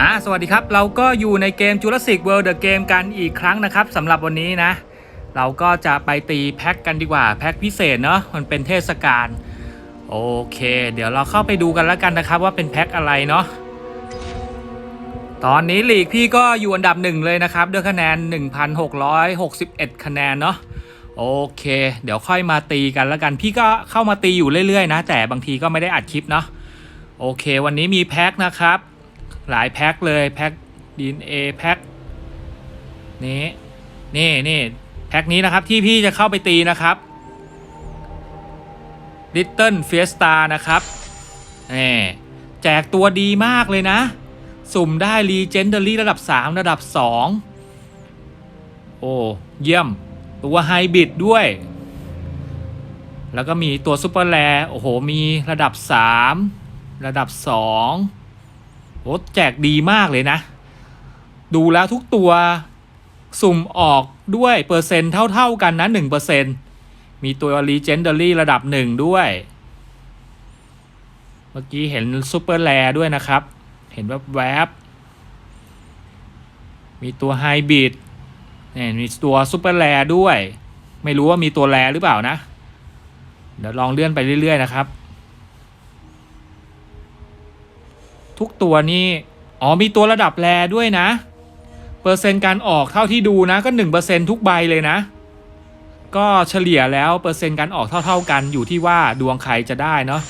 อ่าสวัสดีครับ เราก็อยู่ในเกม Jurassic World The Game กันอีกครั้งนะครับสำหรับวันนี้นะ เราก็จะไปตีแพ็คกันดีกว่า แพ็คพิเศษเนาะมันเป็นเทศกาลโอเค เดี๋ยวเราเข้าไปดูกันแล้วกันนะครับ ว่าเป็นแพ็คอะไรเนาะตอนนี้ลีกพี่ก็อยู่อันดับหนึ่งเลยนะครับ ด้วยคะแนน 1,661 คะแนนเนาะ โอเค เดี๋ยวค่อยมาตีกันแล้วกัน พี่ก็เข้ามาตีอยู่เรื่อยๆ นะ แต่บางทีก็ไม่ได้อัดคลิปเนาะโอเค วันนี้มีแพ็คนะครับ หลายแพ็คเลยแพ็คดีเอแพ็คนี้นี่นี่แพ็คนี้นะครับที่พี่จะเข้าไปตีนะครับ Little Fiesta นะครับนี่แจกตัวดีมากเลยนะ สุ่มได้ Legendary ระดับ 3 ระดับ 2 โอ้ เยี่ยม ตัวไฮบริดด้วย แล้วก็มีตัวซูเปอร์แรโอ้โห มีระดับ 3 ระดับ 2โอ้แจกดีมากเลยนะ ดูแล้วทุกตัวสุ่มออกด้วยเปอร์เซ็นต์เท่า ๆกันนะ 1%มีตัว Legendary ระดับ 1 ด้วย เมื่อกี้เห็นซูเปอร์แรด้วยนะครับ เห็นแวบๆมีตัวไฮบริด เนี่ยมีตัวซูเปอร์แรด้วย ไม่รู้ว่ามีตัวแรหรือเปล่านะ เดี๋ยวลองเลื่อนไปเรื่อย ๆ นะครับ ทุกตัวนี่อ๋อมีตัวระดับแรด้วยนะ เปอร์เซ็นต์การออกเท่าที่ดูนะก็1%ทุกใบเลยนะ ก็เฉลี่ยแล้วเปอร์เซ็นต์การออกเท่า ๆ กันอยู่ที่ว่าดวงใครจะได้เนาะ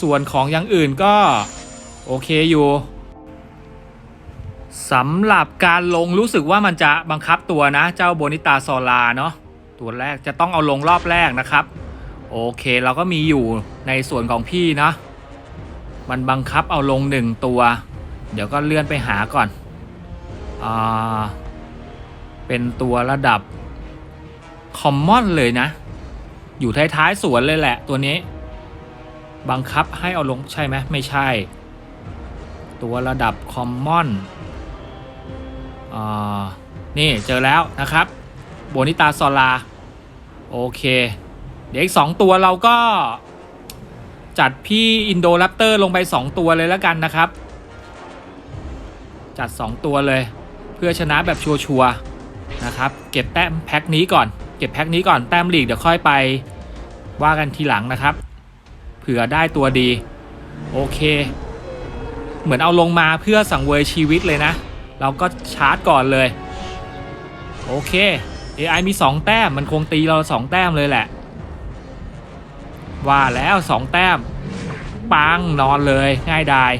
ส่วนของอย่างอื่นก็โอเคอยู่ สำหรับการลงรู้สึกว่ามันจะบังคับตัวนะ เจ้าโบนิตาซอลาเนาะตัวแรกจะต้องเอาลงรอบแรกนะครับ โอเคเราก็มีอยู่ในส่วนของพี่นะ มันบังคับเอาลงหนึ่งตัว เดี๋ยวก็เลื่อนไปหาก่อนอ่าเป็นตัวระดับคอมมอนเลยนะ อยู่ท้ายๆสวนเลยแหละตัวนี้ บังคับให้เอาลงใช่ไหมไม่ใช่ ตัวระดับคอมมอน นี่เจอแล้วนะครับโบนิตาซอลาโอเค เดี๋ยวอีกสองตัวเราก็จัดพี่อินโดแรปเตอร์ลงไป 2 ตัวเลยแล้วกันนะครับ จัด 2 ตัวเลย เพื่อชนะแบบชัวร์ๆนะครับ เก็บแต้มแพ็คนี้ก่อน เก็บแพ็คนี้ก่อนแต้มลีกเดี๋ยวค่อยไปว่ากันทีหลังนะครับ เผื่อได้ตัวดี โอเค เหมือนเอาลงมาเพื่อสังเวยชีวิตเลยนะ เราก็ชาร์จก่อนเลย โอเค AI มี 2 แต้ม มันคงตีเรา 2 แต้มเลยแหละ ว่าแล้ว 2 แต้ม ปังนอนเลยง่ายดาย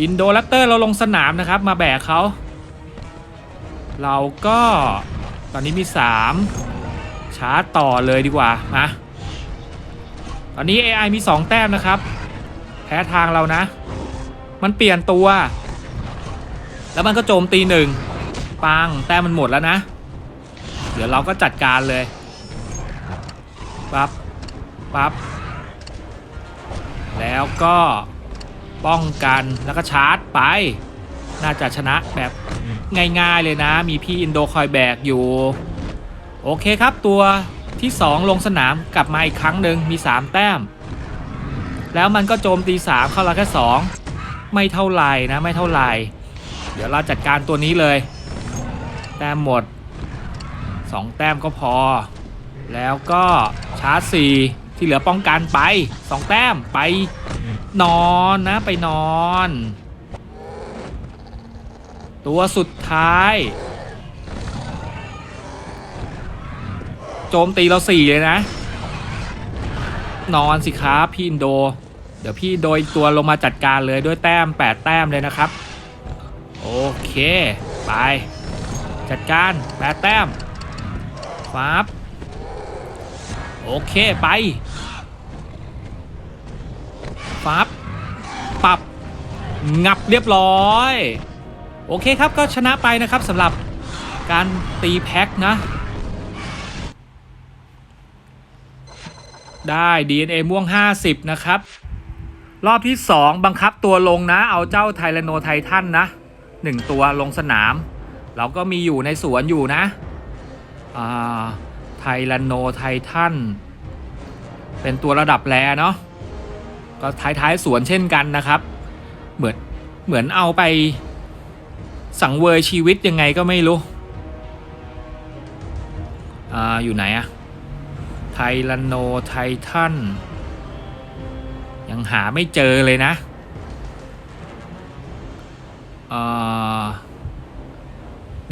อินโดแรปเตอร์เราลงสนามนะครับ มาแบกเขา เราก็ตอนนี้มี 3 ชาร์จต่อเลยดีกว่ามาตอนนี้ AI มี 2 แต้มนะครับ แพ้ทางเรานะ มันเปลี่ยนตัว แล้วมันก็โจมตีหนึ่งปังแต้มมันหมดแล้วนะ เดี๋ยวเราก็จัดการเลยปั๊บปั๊บแล้วก็ป้องกันแล้วก็ชาร์จไป น่าจะชนะแบบง่ายๆเลยนะ มีพี่อินโดคอยแบกอยู่ โอเคครับตัวที่ 2 ลงสนามกลับมาอีกครั้งหนึ่งมี 3 แต้ม แล้วมันก็โจมตี 3 เข้าเราแค่ 2 ไม่เท่าไหร่นะไม่เท่าไหร่ ดี๋ยวเราจัดการตัวนี้เลย แต้มหมด 2 แต้มก็พอ แล้วก็ชาร์จ4ที่เหลือป้องกันไป 2 แต้มไปนอนนะไปนอน ตัวสุดท้าย โจมตีเราสี่เลยนะ นอนสิครับพี่อินโด เดี๋ยวพี่โดยตัวลงมาจัดการเลยด้วยแต้ม 8 แต้มเลยนะครับ โอเค ไป จัดการ8แต้มฟับโอเค ไปฟับปรับ งับเรียบร้อย โอเคครับก็ชนะไปนะครับสำหรับการตีแพ็คนะ ได้ DNA ม่วง 50 นะครับ รอบที่ 2 บังคับตัวลงนะ เอาเจ้าไทแรโนไททันนะ 1 ตัวลงสนาม เราก็มีอยู่ในสวนอยู่นะไทแลนโนไททันเป็นตัวระดับแรเนาะก็ท้ายๆสวนเช่นกันนะครับ เหมือนเหมือนเอาไปสังเวยชีวิตยังไงก็ไม่รู้อ่าอยู่ไหนอะไทแลนโนไททันยังหาไม่เจอเลยนะ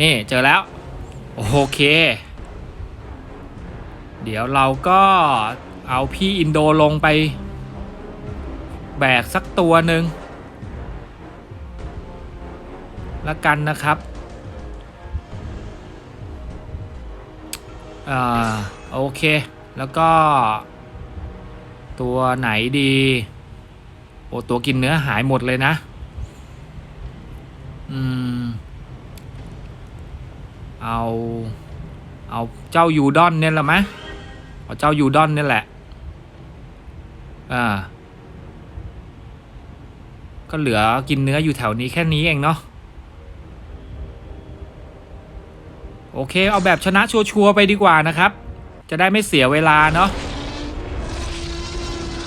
นี่เจอแล้ว โอเค เดี๋ยวเราก็เอาพี่อินโดลงไป แบกสักตัวหนึ่งละกันนะครับ อ่า โอเค แล้วก็ ตัวไหนดี โอ้ ตัวกินเนื้อหายหมดเลยนะ อืม เอา เอาเจ้ายูดอนเนี่ยแหละมะเอาเจ้ายูดอนเนี่ยแหละ อ่า ก็เหลือกินเนื้ออยู่แถวนี้แค่นี้เองเนาะ โอเค เอาแบบชนะชัวร์ๆไปดีกว่านะครับ จะได้ไม่เสียเวลาเนาะ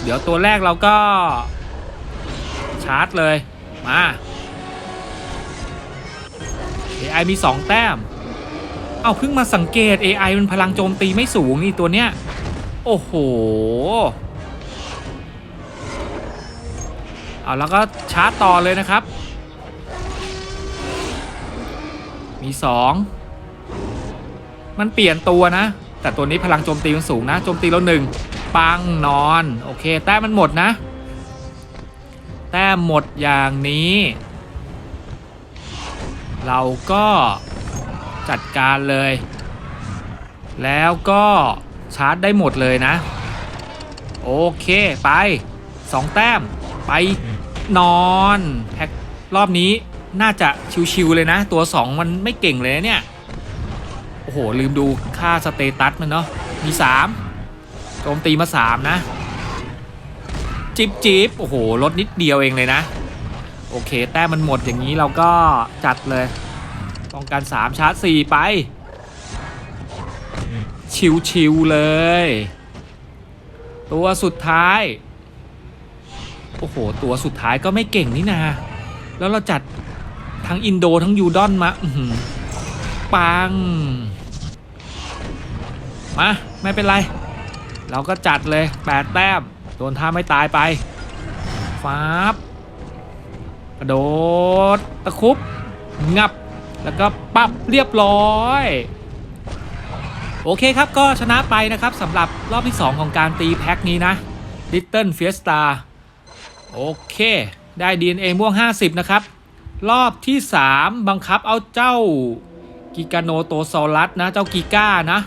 เดี๋ยวตัวแรกเราก็ ชาร์จเลย มา AI มี 2 แต้ม เอาเพิ่งมาสังเกต AI มันพลังโจมตีไม่สูงนี่ตัวเนี้ย โอ้โห เอาแล้วก็ชาร์จต่อเลยนะครับ มี 2 มันเปลี่ยนตัวนะ แต่ตัวนี้พลังโจมตีมันสูงนะ โจมตีเราหนึ่งปังนอน โอเค แต้มมันหมดนะ แต้มหมดอย่างนี้ เราก็จัดการเลย แล้วก็ชาร์จได้หมดเลยนะ โอเคไป 2 แต้ม ไปนอนแพ็ครอบนี้น่าจะชิวๆเลยนะ ตัว 2 มันไม่เก่งเลยเนี่ย โอ้โห ลืมดูค่าสเตตัสมันเนาะมี 3 โจมตีมา 3 นะ จิบจิบโอ้โห ลดนิดเดียวเองเลยนะ โอเค แต้มมันหมดอย่างนี้เราก็จัดเลยป้องกัน3ชาร์จ4ไป ชิวๆเลย ตัวสุดท้าย โอ้โห ตัวสุดท้ายก็ไม่เก่งนี่นา แล้วเราจัดทั้งอินโดทั้งยูดอนมาปัง มา ไม่เป็นไร เราก็จัดเลย 8 แต้ม โดนท่าไม่ตายไป ฟ้าบ กระโดดตะคุบงับ แล้วก็ปับเรียบร้อยโอเคครับก็ชนะไปนะครับสำหรับรอบที่ 2 ของการตีแพ็คนี้นะ Little Fiesta โอเค ได้ DNA ม่วง 50 นะครับ รอบที่ 3 บังคับเอาเจ้ากิกาโนโตซอรัสนะ เจ้ากิก้านะ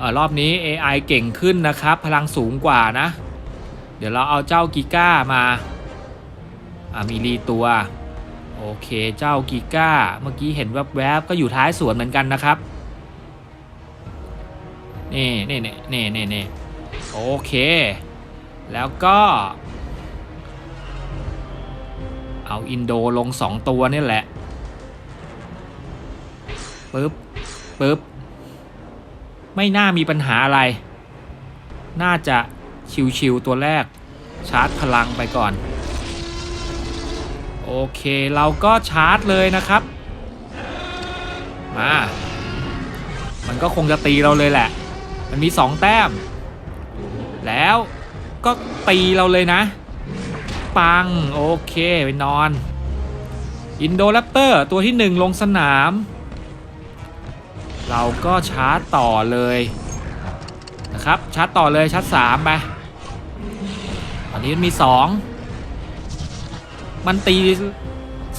ออรอบนี้ AI เก่งขึ้นนะครับ พลังสูงกว่านะ เดี๋ยวเราเอาเจ้ากิก้ามา มีรีตัว โอเคเจ้ากิก้า เมื่อกี้เห็นแวบๆ ก็อยู่ท้ายสวนเหมือนกันนะครับ นี่นี่นี่นี่นี่นี่โอเค แล้วก็ เอาอินโดลงสองตัวนี่แหละปึ๊บปึ๊บไม่น่ามีปัญหาอะไร น่าจะชิวๆตัวแรก ชาร์จพลังไปก่อน โอเคเราก็ชาร์จเลยนะครับ มา มันก็คงจะตีเราเลยแหละ มันมี 2 แต้ม แล้วก็ตีเราเลยนะ ปัง โอเคไปนอน อินโดแรปเตอร์ตัวที่ 1 ลงสนาม เราก็ชาร์จต่อเลยนะครับ ชาร์จต่อเลยชาร์จ3ไปตอนนี้มันมี 2 มันตี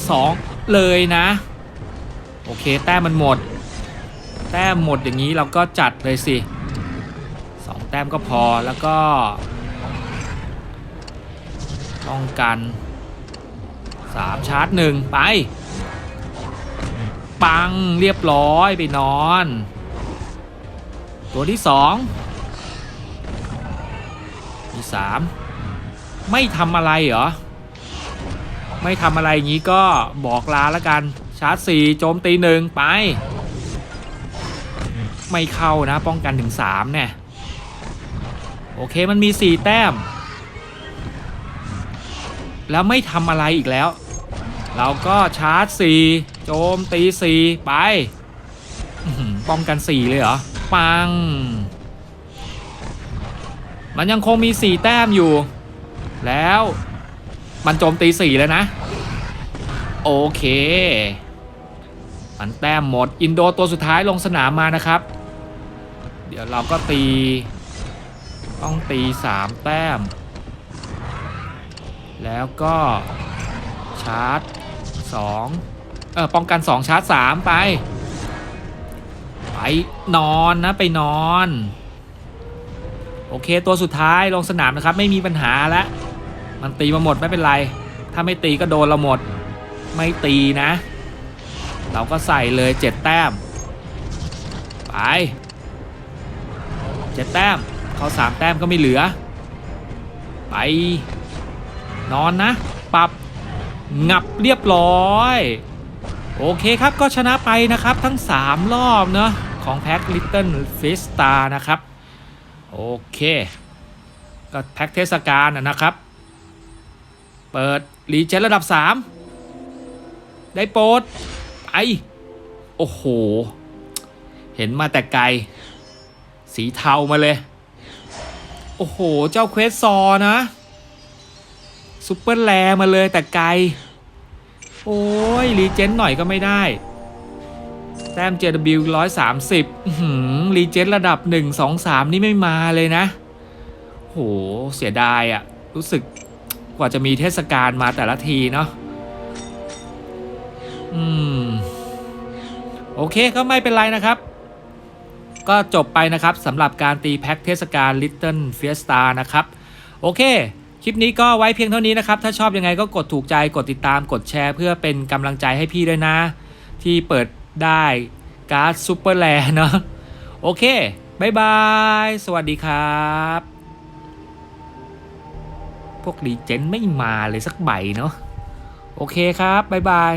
2เลยนะ โอเค แต้มมันหมด แต้มหมดอย่างนี้เราก็จัดเลยสิสองแต้มก็พอแล้วก็ป้องกันสามชาร์จหนึ่งไป ปังเรียบร้อยไปนอน ตัวที่สองมีสามไม่ทำอะไรเหรอ ไม่ทำอะไรอย่างนี้ก็บอกลาแล้วกัน ชาร์จสี่โจมตีหนึ่งไป ไม่เข้านะป้องกันถึง3เนี่ย โอเคมันมี4แต้ม แล้วไม่ทำอะไรอีกแล้ว เราก็ชาร์จ4โจมตี4ไปป้องกัน4เลยเหรอ ปัง มันยังคงมี4แต้มอยู่ แล้ว มันโจมตี4แล้วนะ โอเค มันแต้มหมด อินโดตัวสุดท้ายลงสนามมานะครับ เดี๋ยวเราก็ตี ต้องตี3แต้ม แล้วก็ชาร์จ2เออป้องกัน2ชาร์จ3ไป ไปนอนนะไปนอน โอเคตัวสุดท้ายลงสนามนะครับ ไม่มีปัญหาแล้ว มันตีมาหมดไม่เป็นไร ถ้าไม่ตีก็โดนเราหมด ไม่ตีนะ เราก็ใส่เลยเจ็ดแต้ม ไปเจ็ดแต้ม เขาสามแต้มก็ไม่เหลือ ไป นอนนะ ปรับ งับเรียบร้อย โอเคครับก็ชนะไปนะครับทั้ง 3 รอบเนาะของแพ็ค Little Fish Star นะครับ โอเค ก็แพ็คเทศกาลนะครับ เปิดรีเจนระดับ 3 ได้โปรดไปโอ้โห เห็นมาแต่ไกล สีเทามาเลย โอ้โห เจ้าเควสซอร์นะซุปเปอร์แลมาเลยแต่ไกล โอ้ยรีเจนหน่อยก็ไม่ได้แต้ม JW 130รีเจนระดับ 1 2 3 นี่ไม่มาเลยนะ โห เสียดายอะรู้สึก กว่าจะมีเทศกาลมาแต่ละทีเนาะอืม โอเคก็ไม่เป็นไรนะครับ ก็จบไปนะครับสำหรับการตีแพ็คเทศกาล Little Fiesta นะครับ โอเค คลิปนี้ก็ไว้เพียงเท่านี้นะครับ ถ้าชอบยังไงก็กดถูกใจกดติดตามกดแชร์ เพื่อเป็นกำลังใจให้พี่ด้วยนะ ที่เปิดได้การ์ดซูเปอร์แลนเนาะโอเคบายบาย สวัสดีครับ พวกรีเจนไม่มาเลยสักใบเนาะโอเคครับ บ๊ายบาย